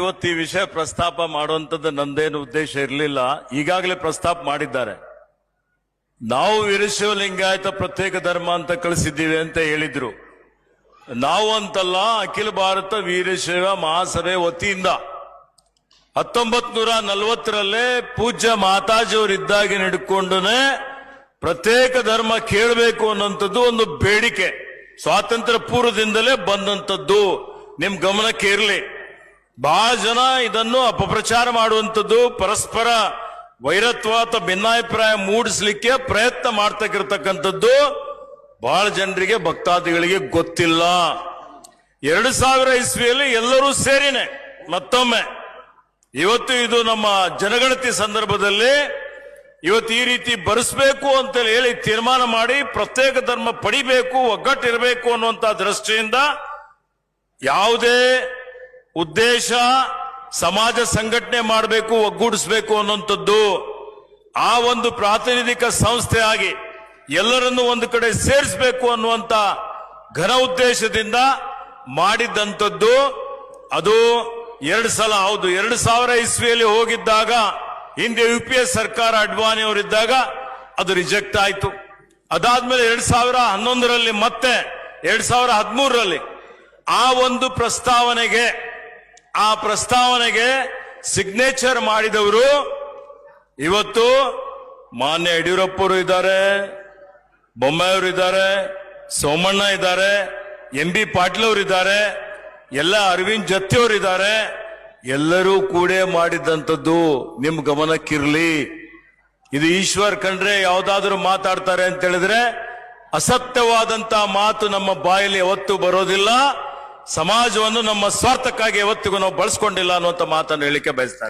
ಇವತ್ತು ಈ ವಿಷಯ ಪ್ರಸ್ತಾಪ ಮಾಡುವಂಥದ್ದು ನಂದೇನು ಉದ್ದೇಶ ಇರಲಿಲ್ಲ. ಈಗಾಗಲೇ ಪ್ರಸ್ತಾಪ ಮಾಡಿದ್ದಾರೆ. ನಾವು ವೀರಶೈವ ಲಿಂಗಾಯತ ಪ್ರತ್ಯೇಕ ಧರ್ಮ ಅಂತ ಕಳಿಸಿದ್ದೀವಿ ಅಂತ ಹೇಳಿದ್ರು. ನಾವು ಅಂತಲ್ಲ ಅಖಿಲ ಭಾರತ ವೀರಶೈವ ಮಹಾಸಭೆ ವತಿಯಿಂದ ಹತ್ತೊಂಬತ್ ನೂರ ನಲವತ್ತರಲ್ಲೇ ಪೂಜ್ಯ ಮಾತಾಜಿಯವರು ಇದ್ದಾಗಿ ನಡ್ಕೊಂಡನೆ ಪ್ರತ್ಯೇಕ ಧರ್ಮ ಕೇಳಬೇಕು ಅನ್ನೋಂಥದ್ದು ಒಂದು ಬೇಡಿಕೆ. ಸ್ವಾತಂತ್ರ್ಯ ಪೂರ್ವದಿಂದಲೇ ಬಂದಂಥದ್ದು. ನಿಮ್ ಗಮನಕ್ಕೆ ಇರಲಿ. ಬಹಳ ಜನ, ಇದನ್ನು ಅಪಪ್ರಚಾರ ಮಾಡುವಂಥದ್ದು ಪರಸ್ಪರ ವೈರತ್ವ ಅಥವಾ ಭಿನ್ನಾಭಿಪ್ರಾಯ ಮೂಡಿಸ್ಲಿಕ್ಕೆ ಪ್ರಯತ್ನ ಮಾಡ್ತಕ್ಕಿರ್ತಕ್ಕಂಥದ್ದು ಬಹಳ ಜನರಿಗೆ, ಭಕ್ತಾದಿಗಳಿಗೆ ಗೊತ್ತಿಲ್ಲ. ಎರಡು ಸಾವಿರ ಇಸ್ವಿಯಲ್ಲಿ ಎಲ್ಲರೂ ಸೇರಿನೆ, ಮತ್ತೊಮ್ಮೆ. ಇವತ್ತು ಇದು ನಮ್ಮ ಜನಗಣತಿ ಸಂದರ್ಭದಲ್ಲಿ ಇವತ್ತು ಈ ರೀತಿ ಬರೆಸಬೇಕು ಅಂತ ಹೇಳಿ ತೀರ್ಮಾನ ಮಾಡಿ ಪ್ರತ್ಯೇಕ ಧರ್ಮ ಪಡಿಬೇಕು, ಒಗ್ಗಟ್ಟಿರಬೇಕು ಅನ್ನುವಂತ ದೃಷ್ಟಿಯಿಂದ ಯಾವುದೇ ಉದ್ದೇಶ ಸಮಾಜ ಸಂಘಟನೆ ಮಾಡಬೇಕು, ಒಗ್ಗೂಡಿಸಬೇಕು ಅನ್ನುವಂಥದ್ದು ಆ ಒಂದು ಪ್ರಾತಿನಿಧಿಕ ಸಂಸ್ಥೆಯಾಗಿ ಎಲ್ಲರನ್ನೂ ಒಂದು ಕಡೆ ಸೇರಿಸಬೇಕು ಅನ್ನುವಂತ ಘನ ಉದ್ದೇಶದಿಂದ ಮಾಡಿದ್ದಂಥದ್ದು ಅದು ಎರಡು ಸಲ, ಹೌದು, ಎರಡು ಸಾವಿರ ಇಸ್ವಿಯಲ್ಲಿ ಹೋಗಿದ್ದಾಗ, ಹಿಂದೆ ಯು ಪಿ ಎ ಸರ್ಕಾರ ಅಡ್ವಾಣಿ ಅವರಿದ್ದಾಗ ಅದು ರಿಜೆಕ್ಟ್ ಆಯ್ತು. ಅದಾದ್ಮೇಲೆ ಎರಡ್ ಸಾವಿರ ಹನ್ನೊಂದರಲ್ಲಿ ಮತ್ತೆ, ಎರಡ್ ಸಾವಿರ ಹದಿಮೂರರಲ್ಲಿ ಆ ಒಂದು ಪ್ರಸ್ತಾವನೆಗೆ ಆ ಪ್ರಸ್ತಾವನೆಗೆ ಸಿಗ್ನೇಚರ್ ಮಾಡಿದವರು ಇವತ್ತು ಮಾನ್ಯ ಯಡಿಯೂರಪ್ಪರು ಇದ್ದಾರೆ, ಬೊಮ್ಮಾಯಿಯವರು ಇದ್ದಾರೆ, ಸೋಮಣ್ಣ ಇದ್ದಾರೆ, ಎಂ ಬಿ ಪಾಟೀಲ್ ಅವರು ಇದ್ದಾರೆ, ಎಲ್ಲ ಅರವಿಂದ್ ಜತ್ತಿಯವರು ಇದ್ದಾರೆ. ಎಲ್ಲರೂ ಕೂಡ ಮಾಡಿದ್ದಂಥದ್ದು ನಿಮ್ ಗಮನಕ್ಕಿರ್ಲಿ. ಇದು ಈಶ್ವರ್ ಕಂಡ್ರೆ ಯಾವ್ದಾದ್ರು ಮಾತಾಡ್ತಾರೆ ಅಂತ ಹೇಳಿದ್ರೆ ಅಸತ್ಯವಾದಂತ ಮಾತು ನಮ್ಮ ಬಾಯಲ್ಲಿ ಯಾವತ್ತೂ ಬರೋದಿಲ್ಲ. ಸಮಾಜವನ್ನು ನಮ್ಮ ಸ್ವಾರ್ಥಕ್ಕಾಗಿ ಯಾವತ್ತಿಗೂ ನಾವು ಬಳಸ್ಕೊಂಡಿಲ್ಲ ಅನ್ನುವಂಥ ಮಾತನ್ನು ಹೇಳಿಕೆ ಬಯಸ್ತಾರೆ.